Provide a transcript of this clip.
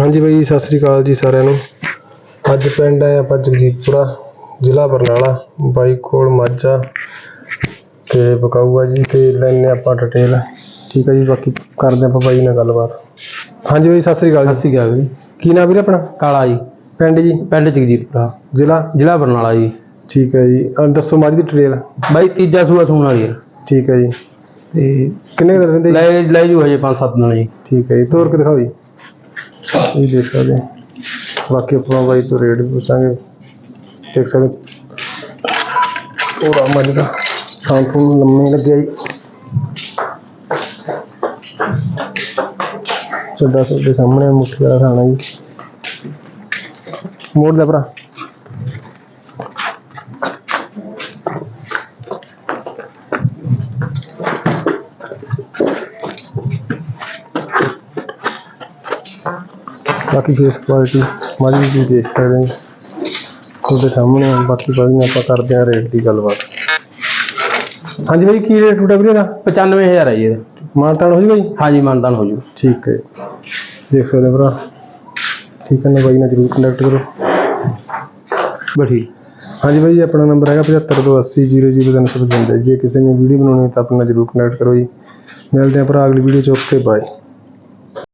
ਹਾਂਜੀ ਬਾਈ ਸਤਿ ਸ੍ਰੀ ਅਕਾਲ ਜੀ ਸਾਰਿਆਂ ਨੂੰ। ਅੱਜ ਪਿੰਡ ਆਏ ਆਪਾਂ ਜਗਜੀਤਪੁਰਾ ਜ਼ਿਲ੍ਹਾ ਬਰਨਾਲਾ ਬਾਈ ਕੋਲ ਮਾਝਾ ਤੇ ਬਕਾਊਆ ਜੀ ਤੇ ਲੈਣੇ ਆਪਾਂ ਡਿਟੇਲ ਠੀਕ ਹੈ ਜੀ ਬਾਕੀ ਕਰਦੇ ਆਪਾਂ ਬਾਈ ਨਾਲ ਗੱਲਬਾਤ। ਹਾਂਜੀ ਬਾਈ ਸਤਿ ਸ੍ਰੀ ਅਕਾਲ ਜੀ। ਸਤਿ ਸ਼੍ਰੀ ਅਕਾਲ ਜੀ। ਕੀ ਨਾਮ ਵੀਰੇ ਆਪਣਾ? ਕਾਲਾ ਜੀ। ਪਿੰਡ ਜੀ? ਪਿੰਡ ਜਗਜੀਤਪੁਰਾ। ਜ਼ਿਲ੍ਹਾ? ਜ਼ਿਲ੍ਹਾ ਬਰਨਾਲਾ ਜੀ। ਠੀਕ ਹੈ ਜੀ। ਅਹ ਦੱਸੋ ਮਾਝ ਦੀ ਡਿਟੇਲ ਬਾਈ ਤੀਜਾ ਸੂਆ ਸੂਣ ਵਾਲੀ ਹੈ ਠੀਕ ਹੈ ਜੀ। ਤੇ ਕਿੰਨੇ ਦਿਨ ਰਹਿੰਦੇ ਜੀ? ਲੈ ਲੈ ਜੂ ਹਜੇ 5-7 ਦਿਨ ਜੀ। ਠੀਕ ਹੈ ਜੀ। ਤੋਰ ਕੇ ਦਿਖਾਓ ਜੀ। ਇਹ ਦੇਖ ਸਕਦੇ ਹਾਂ। ਬਾਕੀ ਆਪਾਂ ਬਾਈ ਤੋਂ ਰੇਟ ਵੀ ਪੁੱਛਾਂਗੇ। ਦੇਖ ਸਕਦੇ ਉਹ ਰਾਮਾ ਜੀ ਦਾ ਥਾਂ ਤੋਂ ਲੰਮੇ ਲੱਗਿਆ ਜੀ ਚੱਡਾ ਸੋਡੇ ਸਾਹਮਣੇ ਮੁੱਠੀ ਵਾਲਾ ਖਾਣਾ ਜੀ। ਮੋੜ ਦਾ ਭਰਾ। ਬਾਕੀ ਫੇਸ ਕੁਆਲਿਟੀ ਮਾੜੀ ਜੀ ਦੇਖ ਸਕਦੇ ਹਾਂ। ਤੁਹਾਡੇ ਸਾਹਮਣੇ ਆ, ਬਾਕੀ ਬਾਈ ਆਪਾਂ ਕਰਦੇ ਹਾਂ ਰੇਟ ਦੀ ਗੱਲਬਾਤ। ਹਾਂਜੀ ਬਾਈ ਕੀ ਰੇਟ ਟੁੱਟਾ ਵੀਰੇ ਦਾ 95000 ਹੈ ਜੀ ਇਹਦਾ। ਮਾਨਤਾਨ ਹੋ ਜੀ ਬਾਈ? ਹਾਂਜੀ ਮਾਨਦਾਨ ਹੋ ਜੂ। ਠੀਕ ਹੈ। ਦੇਖ ਸਕਦੇ ਹੋ ਭਰਾ। ਠੀਕ ਹੈ ਨਾ ਬਾਈ ਨਾਲ ਜਰੂਰ ਕੰਟੈਕਟ ਕਰੋ। ਬਠੀ ਹਾਂਜੀ ਬਾਈ ਜੀ ਆਪਣਾ ਨੰਬਰ ਹੈਗਾ 7528000355 ਜੇ ਕਿਸੇ ਨੇ ਵੀਡੀਓ ਬਣਾਉਣੀ ਹੈ ਤਾਂ ਆਪਣਾ ਜਰੂਰ ਕੰਟੈਕਟ ਕਰੋ ਜੀ। ਮਿਲਦੇ ਹਾਂ ਭਰਾ ਅਗਲੀ ਵੀਡੀਓ ਚ। Okay bye